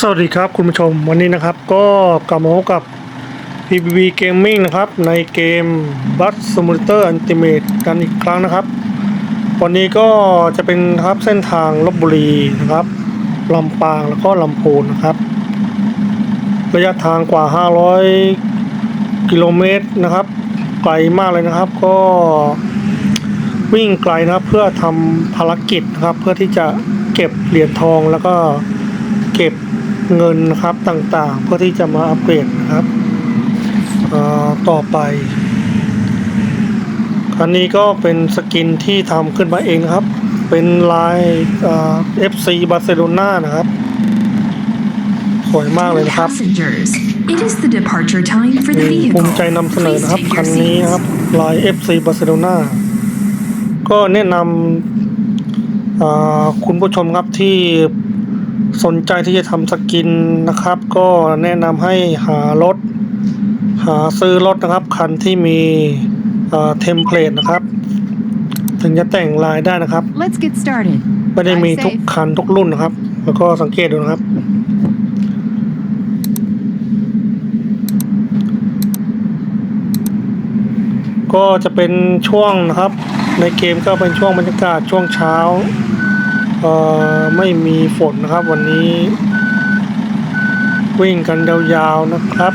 สวัสดีครับคุณผู้ชมวันนี้นะครับก็กลับมาพบกับ PBB Gaming นะครับ ในเกม Bus Simulator Ultimate กันอีกครั้งนะครับ วันนี้ก็จะเป็นครับเส้นทางลบบุรีนะครับลำปางแล้วก็ลำพูนนะครับ ระยะทางกว่า 500 กิโลเมตรนะครับ ไกลมากเลยนะครับ ก็วิ่งไกลนะครับเพื่อทำภารกิจนะครับ เพื่อที่จะเก็บเหรียญทองแล้วก็เก็บ เงินนะครับต่างๆ เพื่อที่จะมาอัปเกรดนะครับเอ่อต่อไปอันนี้ก็เป็นสกินที่ทำขึ้นมาเองนะครับ เป็นลายเอ่อ FC บาร์เซโลนานะครับ สวยมากเลยนะครับ Passengers, it is the departure time for the ภู vehicle. มิใจนำเสนอ Please นะครับ take คั your นนี้ seats. นะครับ ลาย FC บาร์เซโลนาก็แนะนำอ่าคุณผู้ชมครับที่ สนใจที่จะทำสกินนะครับ ก็แนะนำให้หารถ หาซื้อรถนะครับ คันที่มีเทมเพลตนะครับ ถึงจะแต่งลายได้นะครับ Let's get started. ไม่ได้มี Drive ทุก safe. คันทุกรุ่นนะครับ แล้วก็สังเกตดูนะครับ ก็จะเป็นช่วงนะครับ ในเกมก็เป็นช่วงบรรยากาศช่วงเช้า ไม่มีฝนนะครับวันนี้ วิ่งกันยาวๆนะครับ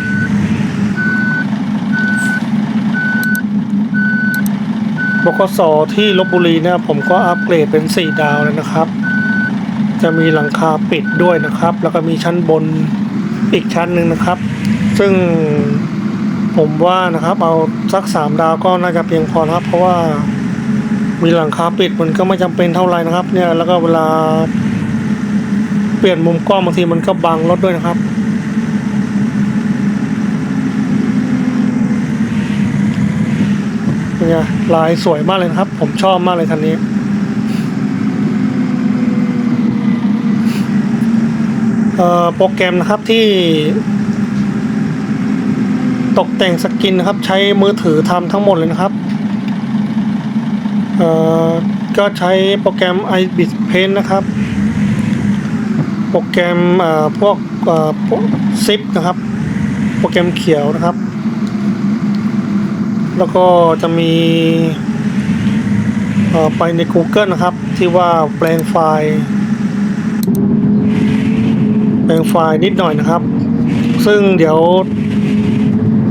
บกสที่ลบบุรีนี่ยผมก็อัปเกรดเป็น 4 ดาวเลยนะครับ จะมีหลังคาปิดด้วยนะครับ แล้วก็มีชั้นบนอีกชั้นหนึ่งนะครับ ซึ่งผมว่านะครับเอาสัก 3 ดาวก็น่าจะเพียงพอนะครับ เพราะว่า มีหลังคาปิดมันก็ไม่จำเป็นเท่าไหร่นะครับ เนี่ยแล้วก็เวลาเปลี่ยนมุมกล้องบางทีมันก็บังรถด้วยนะครับเป็นไงลายสวยมากเลยครับ ผมชอบมากเลยคันนี้เอ่อโปรแกรมนะครับที่ ตกแต่งสกินนะครับ ใช้มือถือทำทั้งหมดเลยนะครับ เอ่อก็ใช้โปรแกรม iBit Paint นะครับ โปรแกรมเอ่อพวกเอ่อซิปนะครับ โปรแกรมเขียวนะครับ แล้วก็จะมีเอ่อไปใน Google นะครับ ที่ว่าแปลงไฟล์แปลงไฟล์นิดหน่อยนะครับ ซึ่งเดี๋ยว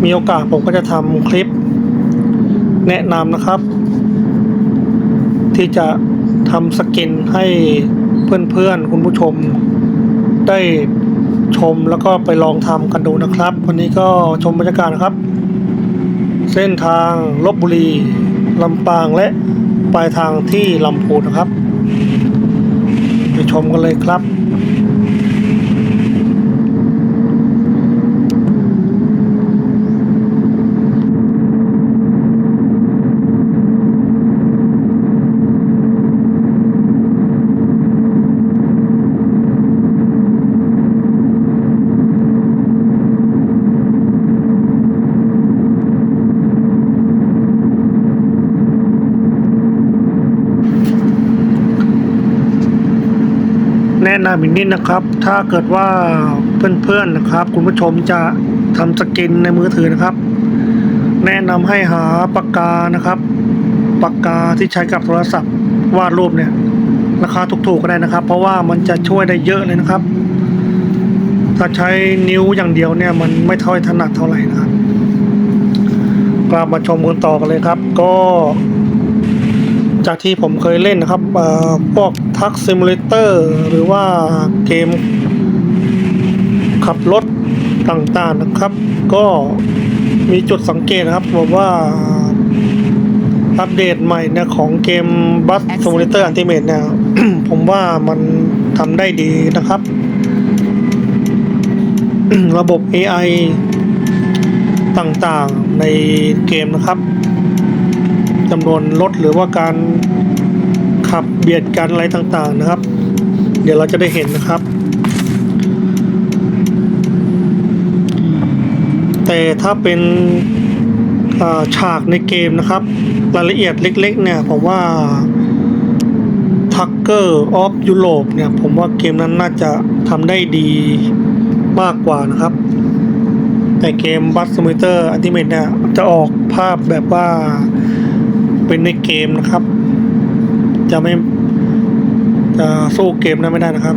มีโอกาสผมก็จะทำคลิปแนะนำนะครับ ที่จะทำสกินให้เพื่อนๆ คุณผู้ชม ได้ชมแล้วก็ไปลองทำกันดูนะครับ วันนี้ก็ชมบรรยากาศนะครับ เส้นทางลบบุรีลำปางและปลายทางที่ลำพูนนะครับ ไปชมกันเลยครับ อีกนิดนะครับ ถ้าเกิดว่าเพื่อนๆนะครับ คุณผู้ชมจะทำสกินในมือถือนะครับ แนะนำให้หาปากกานะครับปากกาที่ใช้กับโทรศัพท์วาดรูปเนี่ยราคาถูกๆก็ได้นะครับ เพราะว่ามันจะช่วยได้เยอะเลยนะครับ ถ้าใช้นิ้วอย่างเดียวเนี่ยมันไม่เท่าถนัดเท่าไหร่นะครับกลับมาชมกันต่อกันเลยครับ ก็ จากที่ผมเคยเล่นนะครับเอ่อพวกทักซิมูเลเตอร์หรือว่าเกมขับรถต่างๆนะครับ ก็มีจุดสังเกตนะครับบอกว่าอัปเดตใหม่เนี่ยของเกม Bus Simulator Ultimate เนี่ยผมว่ามันทำได้ดีนะครับ ระบบ AI ต่างๆในเกมนะครับ จำนวนรถหรือว่าการขับเบียดกันอะไรต่างๆนะครับ เดี๋ยวเราจะได้เห็นนะครับ แต่ถ้าเป็นาฉากในเกมนะครับ รายละเอียดเล็กๆ เนี่ยผมว่าท Tucker of Europe เนี่ย ผมว่าเกมนั้นน่าจะทำได้ดีมากกว่านะครับ แต่เกม Bus Simulator Ultimate เนี่ย จะออกภาพแบบว่า เป็นในเกมนะครับ จะไม่จะสู้เกมนั้นไม่ได้นะครับ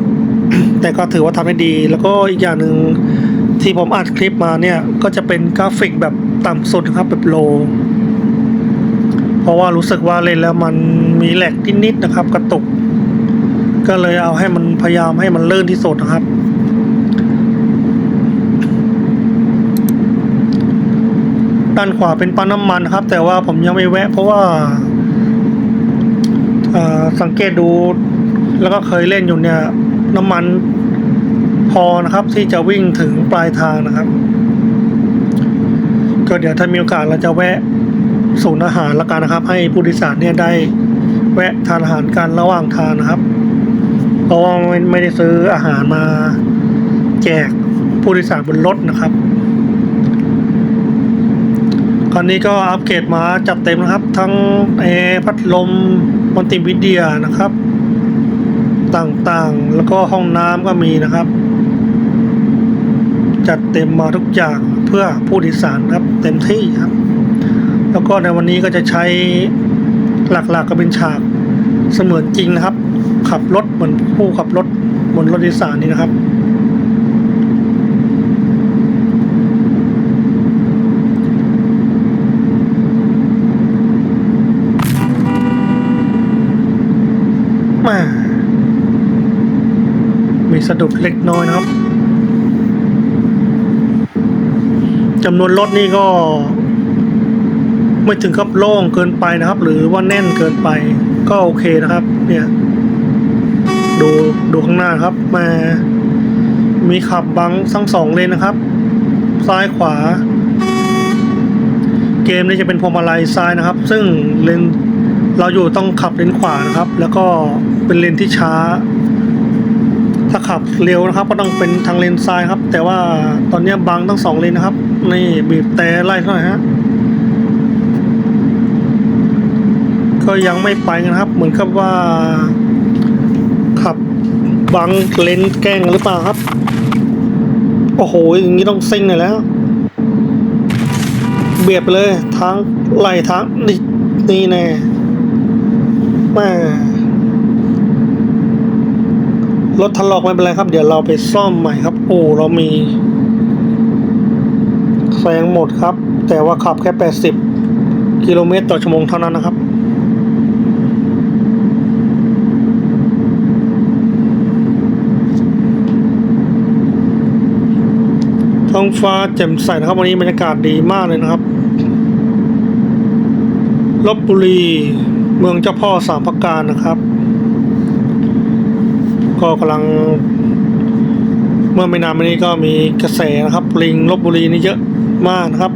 แต่ก็ถือว่าทำได้ดี แล้วก็อีกอย่างหนึ่งที่ผมอัดคลิปมาเนี่ย ก็จะเป็นกราฟิกแบบต่ำสุดนะครับแบบโล เพราะว่ารู้สึกว่าเล่นแล้วมันมีแหลกนิดๆนะครับ กระตุก ก็เลยเอาให้มันพยายามให้มันเลื่นที่สุดนะครับ ด้านขวาเป็นปั๊มน้ำมันครับ แต่ว่าผมยังไม่แวะ เพราะว่าสังเกตดูแล้วก็เคยเล่นอยู่เนี่ย น้ำมันพอนะครับ ที่จะวิ่งถึงปลายทางนะครับ ก็เดี๋ยวถ้ามีโอกาสเราจะแวะศูนย์อาหารละกันนะครับ ให้ผู้โดยสารเนี่ยได้แวะทานอาหารกันระหว่างทางนะครับ เพราะว่าไม่ได้ซื้ออาหารมาแจกผู้โดยสารบนรถนะครับ คราวนี้ก็อัปเกรดมาจัดเต็มนะครับ ทั้งแอร์พัดลมมัลติวิเดียนะครับ ต่างๆ แล้วก็ห้องน้ำก็มีนะครับ จัดเต็มมาทุกอย่างเพื่อผู้โดยสารครับเต็มที่ครับ แล้วก็ในวันนี้ก็จะใช้หลักๆก็เป็นฉากเสมือนจริงนะครับ ขับรถเหมือนผู้ขับรถบนรถโดยสารนี่นะครับ ม่มีสะดุดเล็กน้อยนะครับจำนวนรถนี่ก็ ไม่ถึงกับโล่งเกินไปนะครับ หรือว่าแน่นเกินไป ก็โอเคนะครับ เนี่ย ดูดูข้างหน้าครับ มา มีขับบังทั้งสองเลนนะครับ ซ้ายขวา เกมนี้จะเป็นพวงมาลัยซ้ายนะครับ ซึ่งเลนเราอยู่ต้องขับเลนขวานะครับ แล้วก็ เป็นเลนที่ช้า ถ้าขับเร็วนะครับ ก็ต้องเป็นทางเลนซ้ายครับ แต่ว่าตอนนี้บังทั้งสองเลนนะครับ นี่บีบแต่ไล่เท่าไหร่ฮะก็ยังไม่ไปกันครับ เหมือนกับว่า ขับบังเลนแกล้งหรือเปล่าครับ โอ้โหอย่างนี้ต้องซิ่งหน่อยแล้ว เบียดไปเลยทางไหลทางนี่นี่แน่แม่ รถทะลอกไม่เป็นไรครับ เดี๋ยวเราไปซ่อมใหม่ครับ โอ้เรามีแซงหมดครับ แต่ว่าขับแค่ 80 กิโลเมตรต่อชั่วโมงเท่านั้นนะครับ ท้องฟ้าแจ่มใสนะครับ วันนี้บรรยากาศดีมากเลยนะครับลบบุรี เมืองเจ้าพ่อสามประการนะครับ ก็กำลัง เมื่อไม่นานมานี้ก็มีกระแสนะครับ ลิงลบบุรีนี่เยอะมากนะครับ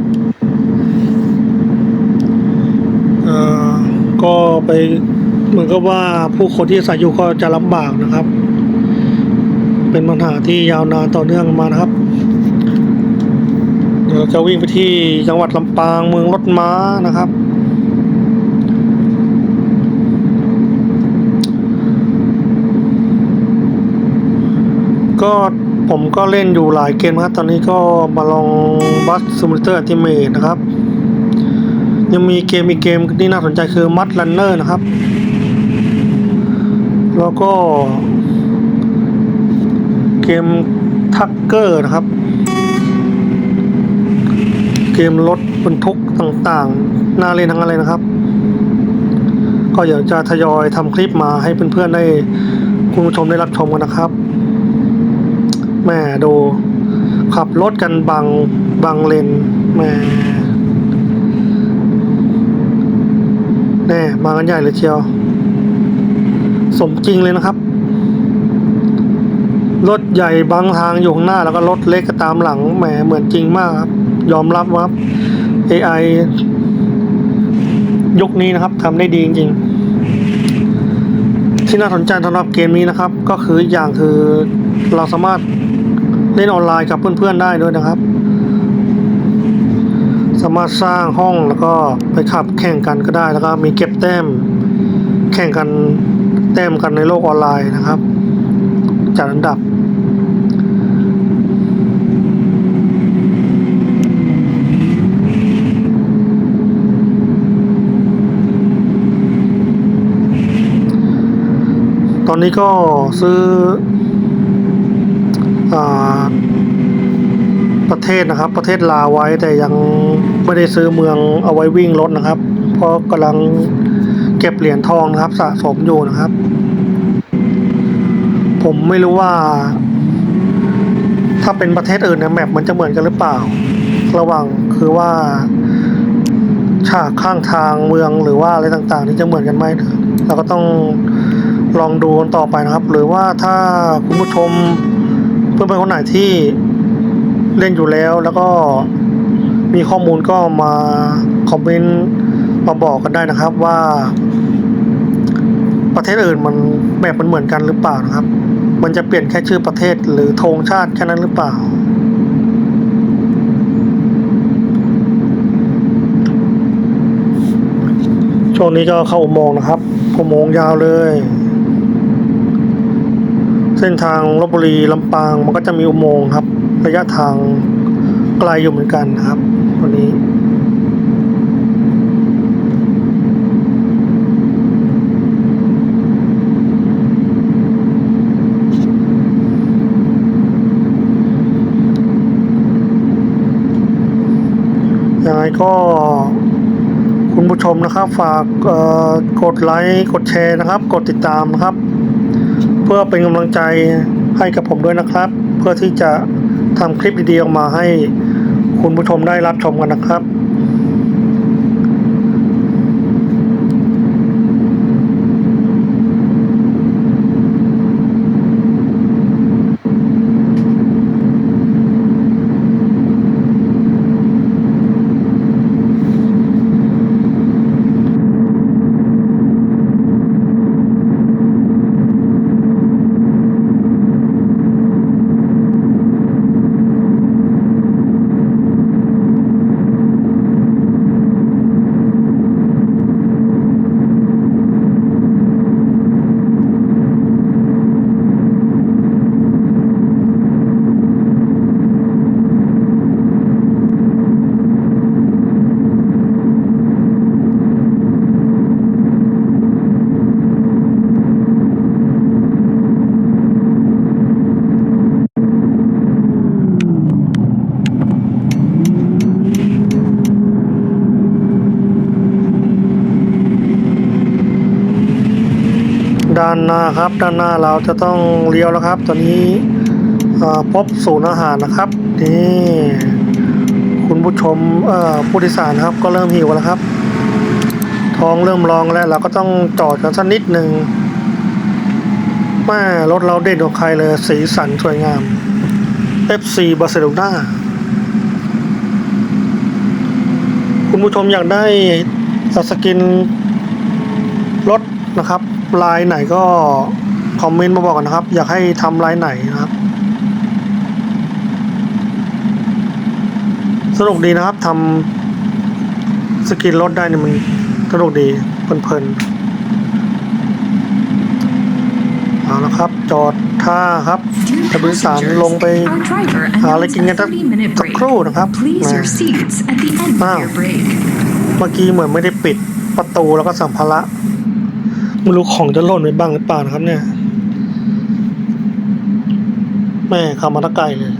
เอ่อก็ไปเหมือนกับว่าผู้คนที่อาศัยอยู่ก็จะลำบากนะครับ เป็นปัญหาที่ยาวนานต่อเนื่องมานะครับเดี๋ยวเราจะวิ่งไปที่จังหวัดลำปางเมืองรถม้านะครับ ก็ผมก็เล่นอยู่หลายเกมครับ ตอนนี้ก็มาลองบัสซิมูเตอร์อัติเมทนะครับ ยังมีเกมอีกเกมที่น่าสนใจคือมัด r ันเนอร์นะครับ แล้วก็ เกมทักเกอร์นะครับ เกมรถบรรทุกต่างๆ น่าเล่นทั้งอะไรนะครับ ก็เดี๋ยวจะทยอยทำคลิปมาให้เพื่อนๆได้คุณผู้ชมได้รับชมกันนะครับ แม่ดู ขับรถกันบางบางเลนแม่แน่มากันใหญ่เลยเชียว สมจริงเลยนะครับ รถใหญ่บางทางอยู่ข้างหน้าแล้วก็รถเล็กก็ตามหลังแหมเหมือนจริงมากครับ ยอมรับว่าครับ AI ยุคนี้นะครับทำได้ดีจริงๆ ที่น่าสนใจสำหรับเกมนี้นะครับ ก็คืออย่างคือเราสามารถ เล่นออนไลน์กับเพื่อนๆได้ด้วยนะครับ สามารถสร้างห้องแล้วก็ไปขับแข่งกันก็ได้แล้วก็มีเก็บแต้ม แข่งกันแต้มกันในโลกออนไลน์นะครับ จัดอันดับตอนนี้ก็ซื้ออา ประเทศนะครับ ประเทศลาวไว้แต่ยังไม่ได้ซื้อเมืองเอาไว้วิ่งรถนะครับ เพราะกำลังเก็บเหรียญทองนะครับ สะสมอยู่นะครับ ผมไม่รู้ว่า ถ้าเป็นประเทศอื่นเนี่ยแมปมันจะเหมือนกันหรือเปล่า ระหว่างคือว่า ฉากข้างทางเมืองหรือว่าอะไรต่างๆ นี่จะเหมือนกันไหมเราก็ต้องลองดูกันต่อไปนะครับ หรือว่าถ้าคุณผู้ชม เพื่อนๆคนไหนที่เล่นอยู่แล้วแล้วก็มีข้อมูลก็มาคอมเมนต์มาบอกกันได้นะครับว่า ประเทศอื่นมันแบบมันเหมือนกันหรือเปล่านะครับ มันจะเปลี่ยนแค่ชื่อประเทศหรือธงชาติแค่นั้นหรือเปล่า ช่วงนี้ก็เข้าอุโมงค์นะครับอุโมงค์ยาวเลย เส้นทางลบบุรีลำปางมันก็จะมีอุโมงค์ครับ ระยะทางไกลอยู่เหมือนกันนะครับวันนี้ยังไงก็คุณผู้ชมนะครับ ฝากกดไลค์ กดแชร์นะครับ กดติดตามนะครับ เพื่อเป็นกำลังใจให้กับผมด้วยนะครับ เพื่อที่จะทำคลิปดีๆออกมาให้คุณผู้ชมได้รับชมกันนะครับ ครับ ด้านหน้าเราจะต้องเลี้ยวแล้วครับตอนนี้พบศูนย์อาหารนะครับนี่คุณผู้ชมผู้โดยสารครับก็เริ่มหิวแล้วครับ ท้องเริ่มร้องแล้วเราก็ต้องจอดกันสักนิดหนึ่งแม่รถเราเด่นกว่าใครเลยสีสันสวยงาม FC บาร์เซโลนาคุณผู้ชมอยากได้สกินรถนะครับ ลายไหนก็คอมเมนต์มาบอกกันนะครับ อยากให้ทำลายไหนนะครับ สนุกดีนะครับทำสกินรถได้เนี่ยมันสนุกดีเพลินๆเอาละครับ จอดท่าครับ Dear จะบริสาร passengers, ลงไป our driver หาอะไรกินกัน announced สัก a 30-minute สัก break. ครู่นะครับ Please นะ your seats at the end of Wow. your break. เมื่อกี้เหมือนไม่ได้ปิดประตูแล้วก็สัมภาระ ไม่รู้ของจะหล่นไปบ้างหรือเปล่านะครับ เนี่ย แม่ขับมาตะไกลเลย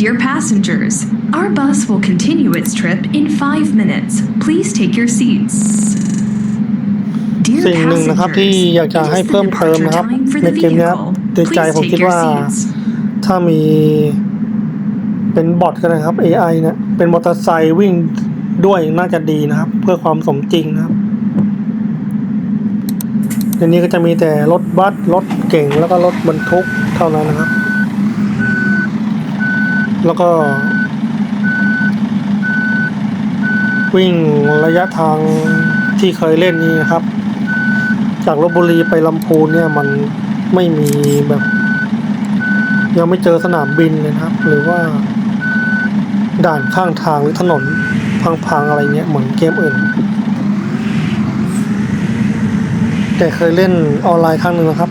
Dear passengers, our bus will continue its trip in five minutes. Please take your seats. Dear สิ่งหนึ่งนะครับที่ passengers, อยากจะให้ it is เพิ่ม the เติม departure นะครับ time for ใน the เกมเนี้ย vehicle. ในใจ Please ผมคิด take your ว่า seats. ถ้ามีเป็นบอทก็ได้ครับ AI เนี่ย เป็นมอเตอร์ไซค์วิ่งด้วยน่าจะดีนะครับ เพื่อความสมจริงนะครับในนี้ก็จะมีแต่รถบัสรถเก่งแล้วก็รถบรรทุกเท่านั้นนะครับ แล้วก็ วิ่งระยะทางที่เคยเล่นนี้นะครับ จากลบบุรีไปลำพูนเนี่ยมันไม่มีแบบ ยังไม่เจอสนามบินเลยนะครับ หรือว่า ด่านข้างทางหรือถนน พังๆอะไรเงี้ยเหมือนเกมอื่น แต่เคยเล่นออนไลน์ครั้งหนึ่งนะครับ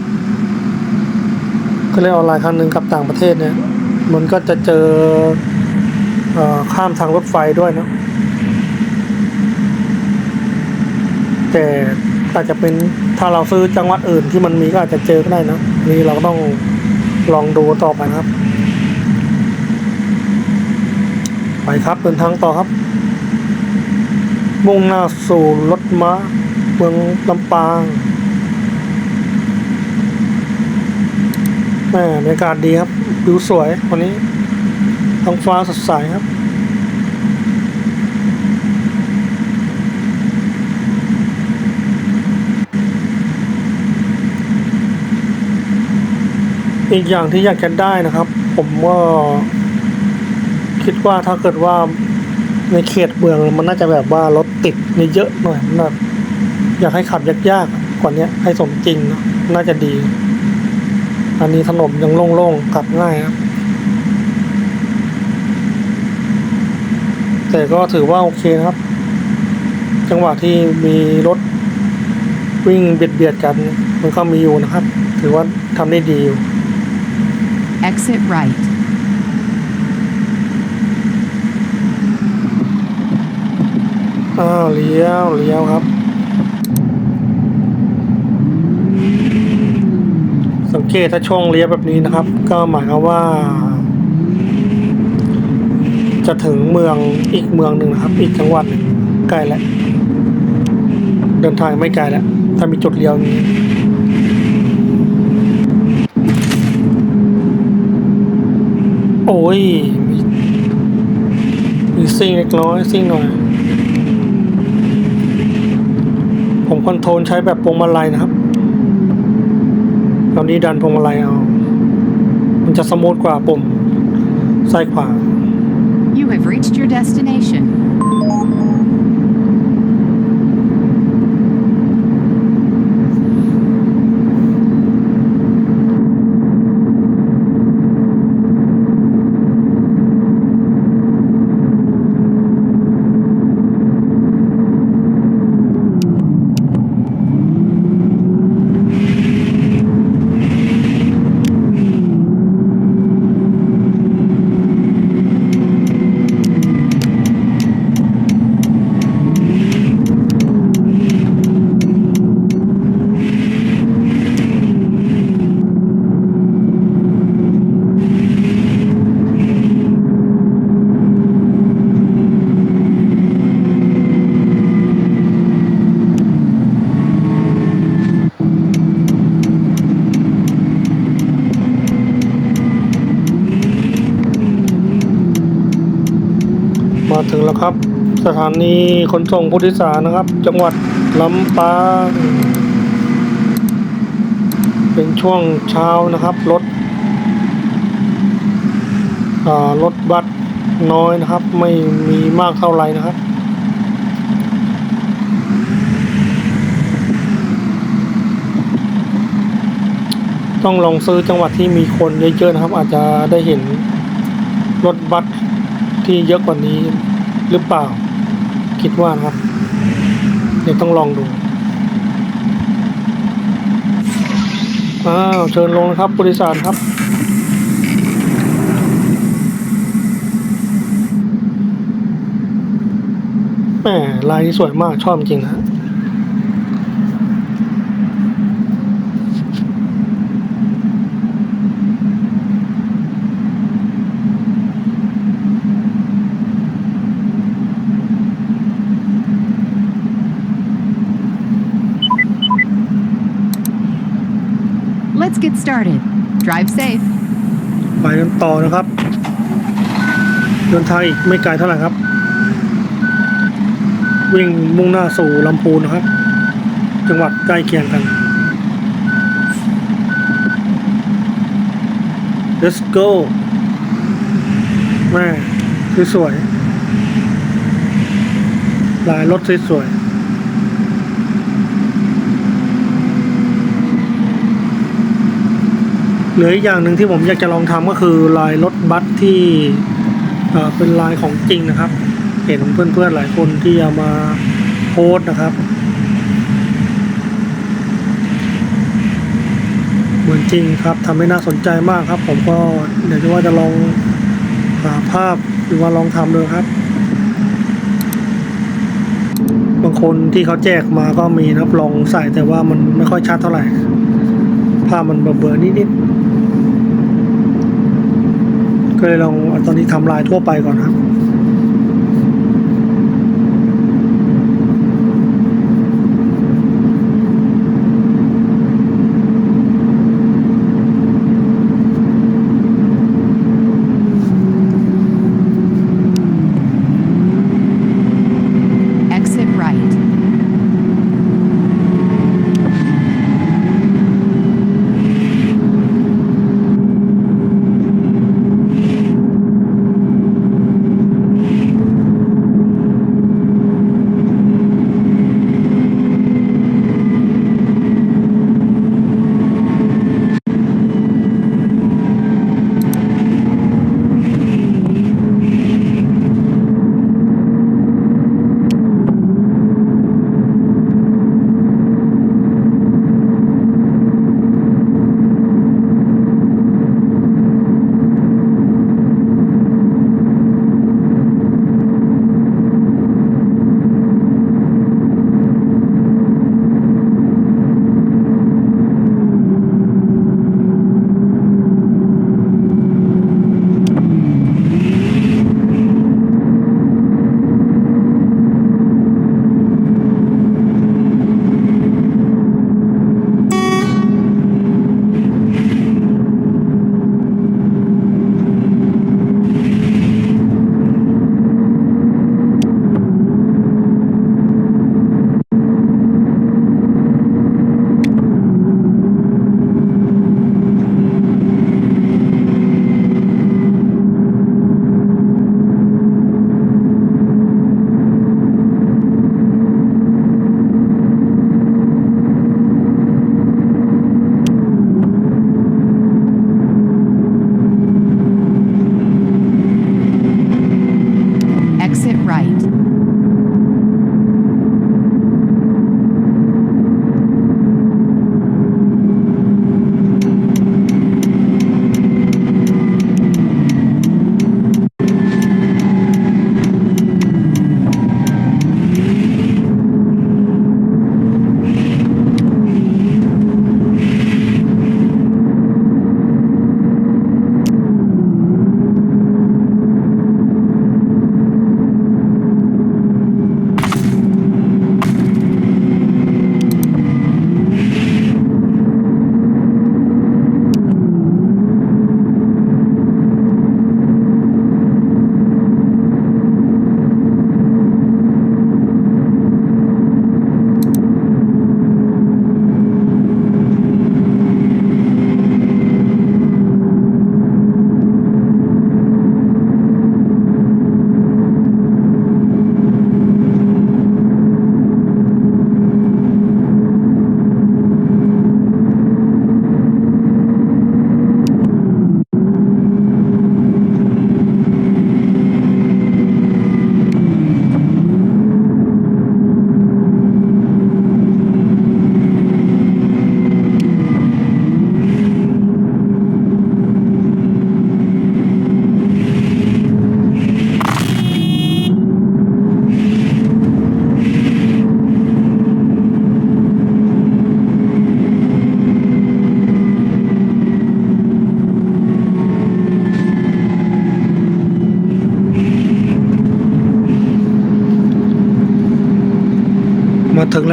เคยเล่นออนไลน์ครั้งหนึ่งกับต่างประเทศเนี่ย มันก็จะเจอเออข้ามทางรถไฟด้วยนะแต่อาจจะเป็นถ้าเราซื้อจังหวัดอื่นที่มันมีก็อาจจะเจอก็ได้นะนี่เราก็ต้องลองดูต่อไปครับ ไปครับเดินทางต่อครับ มุ่งหน้าสู่รถม้าเมืองลำปางแม่บรรยากาศดีครับวิวสวยวันนี้ท้องฟ้าสดใสครับอีกอย่างที่อยากจะได้นะครับ ผมว่า คิดว่าถ้าเกิดว่าในเขตเมืองมันน่าจะแบบว่ารถติดนี่เยอะหน่อยนแบบอยากให้ขับยากๆกว่านี้ให้สมจริงน่าจะดี อันนี้ถนนยังโล่งๆขับง่ายครับแต่ก็ถือว่าโอเคนะครับ จังหวะที่มีรถวิ่งเบียดๆกัน มันก็มีอยู่นะครับ ถือว่าทำได้ดีอยู่ Exit right. อ้าวเลี้ยวเลี้ยวครับ สังเกตถ้าช่วงเลี้ยวแบบนี้นะครับ ก็หมายความว่า จะถึงเมืองอีกเมืองหนึ่งนะครับ อีกจังหวัดหนึ่งใกล้แล้วเดินทางไม่ไกลแล้วถ้ามีจุดเลี้ยวนี้โอ้ยมีมีซิ่งเล็กน้อยซิ่งหน่อย ผมคอนโทรลใช้แบบพวงมาลัยนะครับตอนนี้ดันพวงมาลัยเอา มันจะสมูทกว่าปุ่มซ้ายขวา You have reached your destination. สถานีขนส่งผู้โดยสารนะครับ จังหวัดลำปางเป็นช่วงเช้านะครับรถรถบัสน้อยนะครับ ไม่มีมากเท่าไหร่นะครับต้องลองซื้อจังหวัดที่มีคนเยอะๆนะครับ อาจจะได้เห็นรถบัสที่เยอะกว่านี้หรือเปล่า คิดว่านะครับ เดี๋ยวต้องลองดูอ้าวเชิญลงนะครับบริษัทครับ แหมลายนี่สวยมากชอบจริงนะ Let's get started. Drive safe. ไปกันต่อนะครับ เดินทางอีกไม่ไกลเท่าไหร่ครับ วิ่งมุ่งหน้าสู่ลำพูนนะครับ จังหวัดใกล้เคียงกัน let's go แม่คือสวย ลายรถสวยๆ หลืออีกอย่างหนึ่งที่ผมอยากจะลองทำก็คือลายรถบัสที่เป็นลายของจริงนะครับ เห็นเพื่อนๆหลายคนที่เอามาโพสนะครับ เหมือนจริงครับทำให้น่าสนใจมากครับ ผมก็เดี๋ยวจะว่าจะลองหาภาพหรือว่าลองทำดูครับ บางคนที่เขาแจกมาก็มีนะครับลองใส่แต่ว่ามันไม่ค่อยชัดเท่าไหร่ภาพมันเบลอๆนิดๆ ก็เลยลองตอนนี้ทำลายทั่วไปก่อนครับ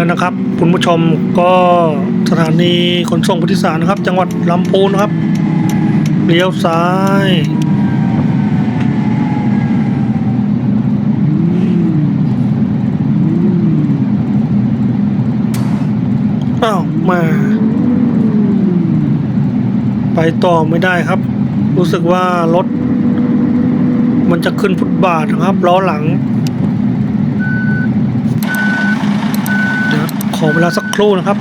แล้วนะครับ คุณผู้ชมก็สถานีขนส่งผู้โดยสารนะครับ จังหวัดลำพูนนะครับเลี้ยวซ้ายอ้าวมา ไปต่อไม่ได้ครับ รู้สึกว่ารถ มันจะขึ้นฟุตบาทนะครับล้อหลัง เดี๋ยว ขอเวลาสักครู่นะครับ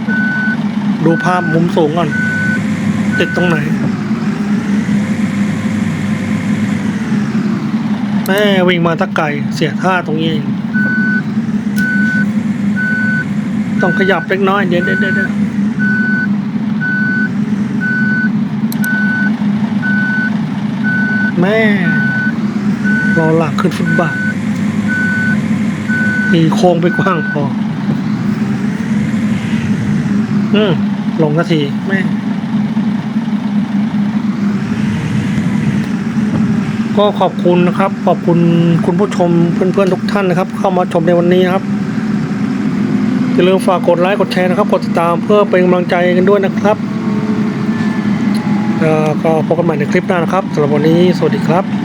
ดูภาพมุมสูงก่อน ติดตรงไหนแม่วิ่งมาตะไก่เสียท่าตรงนี้เองต้องขยับเล็กน้อยเดี๋ยวเดี๋ยวเดี๋ยวเดี๋ยวแม่รอหลักขึ้นฟุตบาทมีโค้งไปกว้างพอ อืมลงนาทีแม่ก็ขอบคุณนะครับ ขอบคุณคุณผู้ชมเพื่อนๆทุกท่านนะครับ เข้ามาชมในวันนี้นะครับอย่าลืมฝากกดไลค์กดแชร์นะครับ กดติดตามเพื่อเป็นกำลังใจกันด้วยนะครับเอ่อก็พบกันใหม่ในคลิปหน้านะครับสำหรับวันนี้สวัสดีครับ